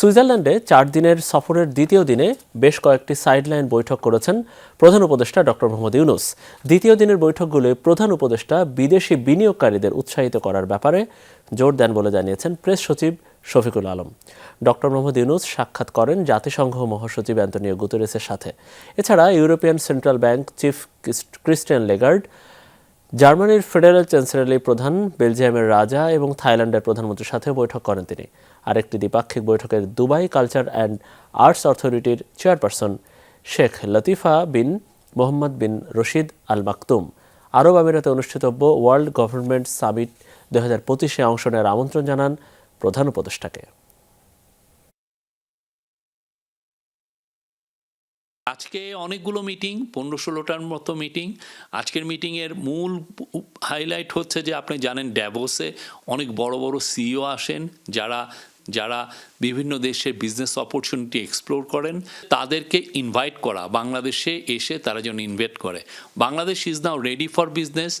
সুইজারল্যান্ডে চার দিনের সফরের দ্বিতীয় দিনে বেশ কয়েকটি সাইডলাইন বৈঠক করেছেন প্রধান উপদেষ্টা ডক্টর মোহাম্মদ ইউনুস। দ্বিতীয় দিনের বৈঠকগুলোয় প্রধান উপদেষ্টা বিদেশি বিনিয়োগকারীদের উৎসাহিত করার ব্যাপারে জোর দেন বলে জানিয়েছেন প্রেস সচিব শফিকুল আলম। ডক্টর মোহাম্মদ ইউনুস সাক্ষাৎ করেন জাতিসংঘ মহাসচিব অ্যান্তনিও গুতেরেসের সাথে। এছাড়া European central bank chief Christine Lagarde জার্মানির ফেডারেল চ্যান্সেলরের প্রধান, বেলজিয়ামের রাজা এবং থাইল্যান্ডের প্রধানমন্ত্রীর সাথেও বৈঠক করেন তিনি। আরেকটি দ্বিপাক্ষিক বৈঠকের দুবাই কালচার অ্যান্ড আর্টস অথরিটির chairperson Sheikh Latifa bin Mohammed bin Rashid Al Maktoum আরব আমিরাতে অনুষ্ঠিতব্য ওয়ার্ল্ড গভর্নমেন্ট সামিট দু হাজার পঁচিশে অংশ নেওয়ার আমন্ত্রণ জানান প্রধান উপদেষ্টাকে। আজকে অনেকগুলো মিটিং পনেরো ষোলোটার মতো মিটিং আজকের মিটিংয়ের মূল হাইলাইট হচ্ছে যে আপনি জানেন ড্যাভোসে অনেক বড় বড় সিইও আসেন, যারা যারা বিভিন্ন দেশের বিজনেস অপরচুনিটি এক্সপ্লোর করেন। তাদেরকে ইনভাইট করা, বাংলাদেশে এসে তারা যেন ইনভাইট করে। Bangladesh is now ready for business